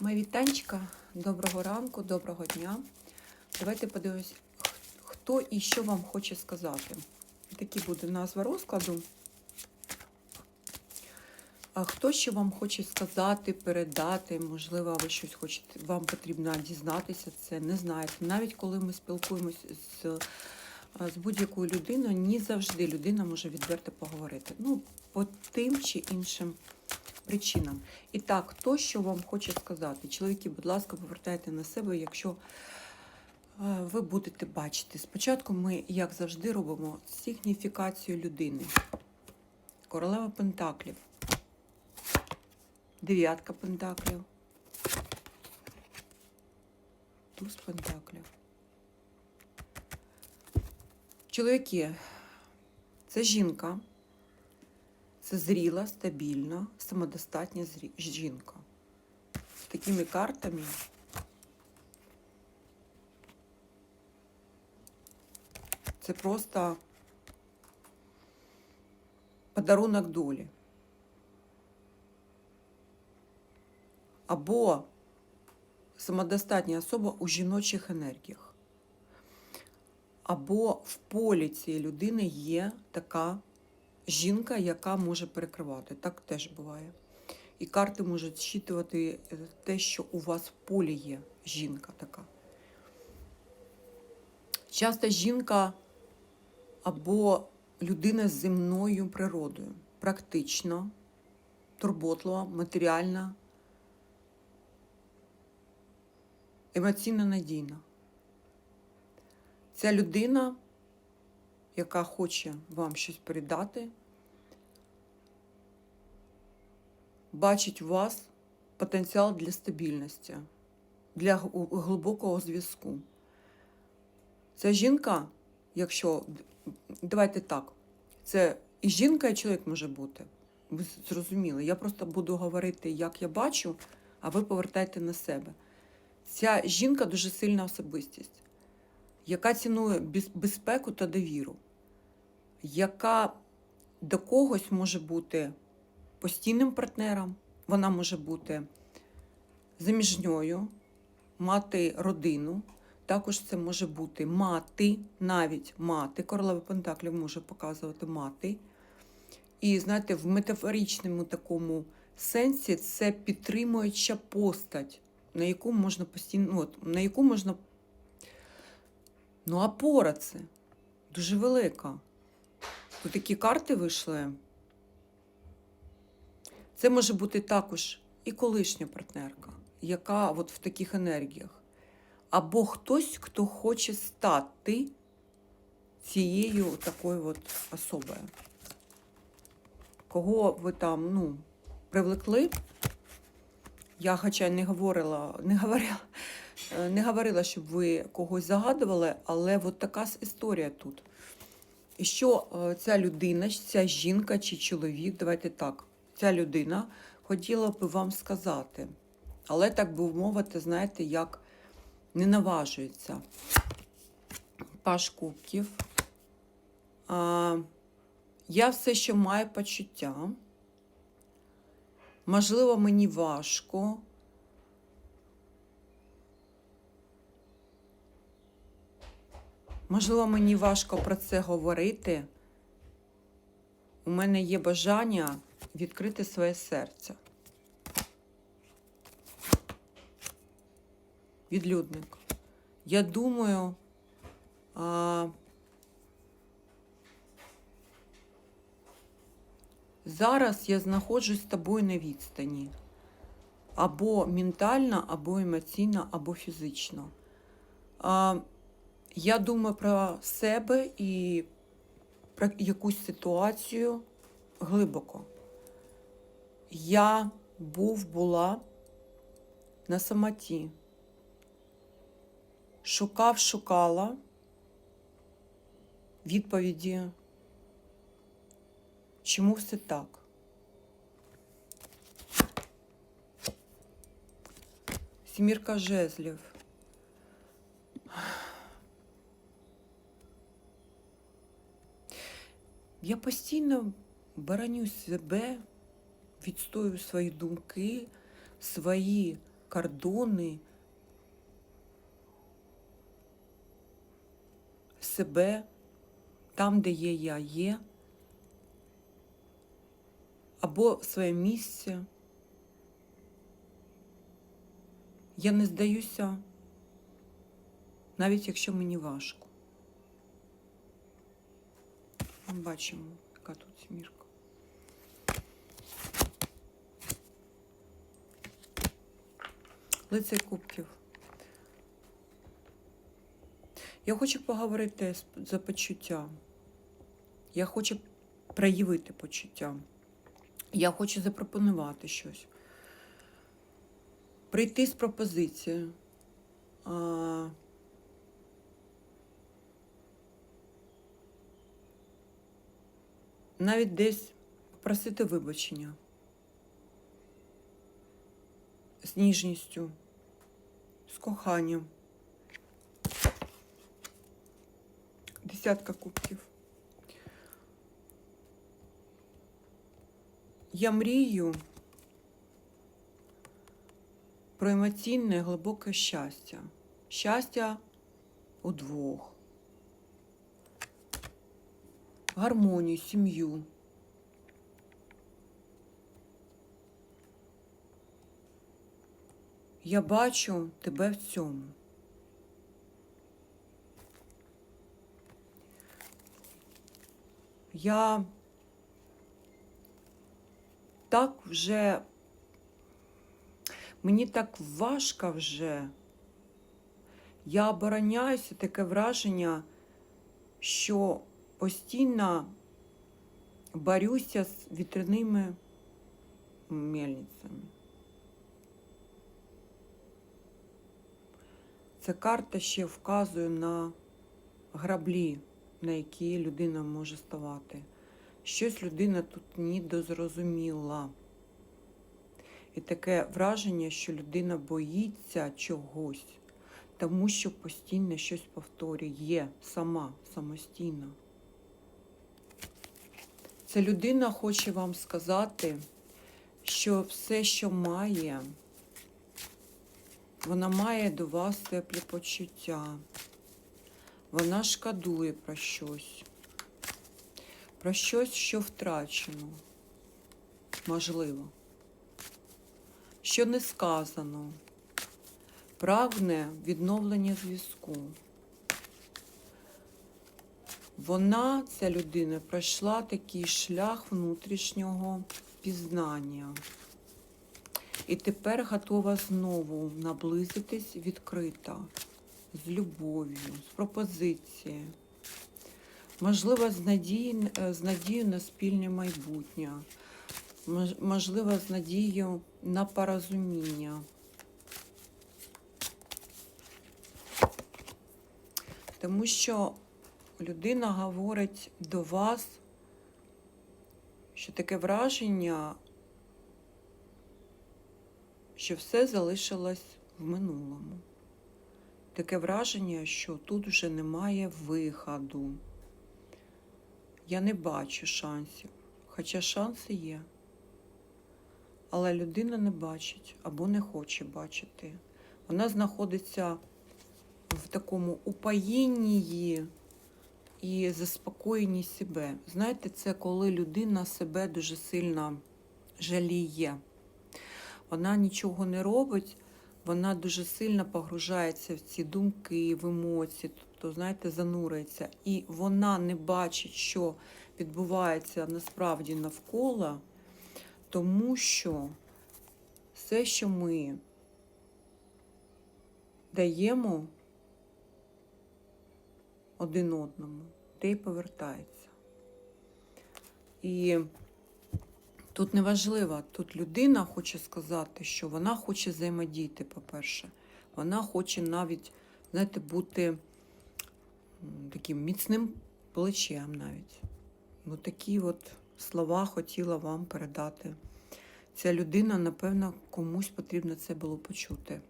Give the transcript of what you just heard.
Моя вітанчика, доброго ранку, доброго дня. Давайте подивимось, хто і що вам хоче сказати. Такі буде назва розкладу. А хто що вам хоче сказати, передати, можливо, ви щось хочете, вам потрібно дізнатися це, не знаєте. Навіть коли ми спілкуємось з, з будь-якою людиною, не завжди людина може відверто поговорити. Ну, по тим чи іншим причинам. І так, хто що вам хоче сказати? Чоловіки, будь ласка, повертайте на себе, якщо е, ви будете бачити. Спочатку ми, як завжди, робимо сигніфікацію людини. Королева Пентаклів. Дев'ятка Пентаклів. Туз Пентаклів. Чоловіки, це жінка. Це зріла, стабільна, самодостатня жінка. З такими картами. Це просто подарунок долі. Або самодостатня особа у жіночих енергіях. Або в полі цієї людини є така жінка, яка може перекривати. Так теж буває. І карти можуть зчитувати е, те, що у вас в полі є жінка така. Часто жінка або людина з земною природою, практична, турботлива, матеріальна, емоційно надійна. Ця людина яка хоче вам щось передати, бачить у вас потенціал для стабільності, для глибокого зв'язку. Ця жінка, якщо давайте так, це і жінка, і чоловік може бути. Ви зрозуміли. Я просто буду говорити, як я бачу, а ви повертайте на себе. Ця жінка дуже сильна особистість, яка цінує безпеку та довіру яка до когось може бути постійним партнером, вона може бути заміжньою, мати родину. Також це може бути мати, навіть мати. Королева Пентаклів може показувати мати. І знаєте, в метафоричному такому сенсі це підтримуюча постать, на яку можна постійно, от, на яку можна. Ну, опора це дуже велика. Такі карти вийшли. Це може бути також і колишня партнерка, яка от в таких енергіях. Або хтось, хто хоче стати цією такою от особою. Кого ви там ну, привлекли? Я, хоча не говорила, не говорила, е, не говорила, щоб ви когось загадували, але от така історія тут. Що е, ця людина, ця жінка чи чоловік, давайте так, ця людина хотіла би вам сказати, але так би мовити, знаєте, як не наважується. Паш кубків. А, я все ще маю почуття. Можливо, мені важко. Можливо, мені важко про це говорити. У мене є бажання відкрити своє серце. Відлюдник. Я думаю, а... зараз я знаходжусь з тобою на відстані. Або ментально, або емоційно, або фізично. А... Я думаю про себе і про якусь ситуацію глибоко. Я був, була на самоті. Шукав, шукала відповіді, чому все так. Сімірка жезлів. Я постійно бороню себе, відстоюю свої думки, свої кордони себе там, де є я є, або своє місце. Я не здаюся, навіть якщо мені важко. Ми бачимо, яка тут смірка. Лицей кубків. Я хочу поговорити за почуття. Я хочу проявити почуття. Я хочу запропонувати щось. Прийти з пропозицією. Навіть десь попросити вибачення. З ніжністю, з коханням. Десятка кубків. Я мрію про емоційне глибоке щастя. Щастя удвох. Гармонію, сім'ю. Я бачу тебе в цьому. Я так вже, мені так важко вже. Я обороняюся, таке враження, що постійно борюся з вітряними мельницями. Ця карта ще вказує на граблі, на які людина може ставати. Щось людина тут недозрозуміла. І таке враження, що людина боїться чогось, тому що постійно щось повторює сама, самостійно. Ця людина хоче вам сказати, що все, що має, вона має до вас теплі почуття. Вона шкодує про щось, про щось, що втрачено, можливо, що не сказано, прагне відновлення зв'язку. Вона, ця людина, пройшла такий шлях внутрішнього пізнання. І тепер готова знову наблизитись відкрита, з любов'ю, з пропозицією. Можливо, з надією, з надією на спільне майбутнє, Мож- можливо, з надією на порозуміння. Тому що людина говорить до вас, що таке враження, що все залишилось в минулому. Таке враження, що тут вже немає виходу. Я не бачу шансів, хоча шанси є. Але людина не бачить або не хоче бачити. Вона знаходиться в такому упаїнні і заспокоєнні себе. Знаєте, це коли людина себе дуже сильно жаліє. Вона нічого не робить, вона дуже сильно погружається в ці думки, в емоції, тобто, знаєте, занурюється. І вона не бачить, що відбувається насправді навколо, тому що все, що ми даємо один одному, те й повертається. І тут неважливо, тут людина хоче сказати, що вона хоче взаємодіяти, по-перше. Вона хоче навіть, знаєте, бути таким міцним плечем навіть. Ну, такі от слова хотіла вам передати. Ця людина, напевно, комусь потрібно це було почути.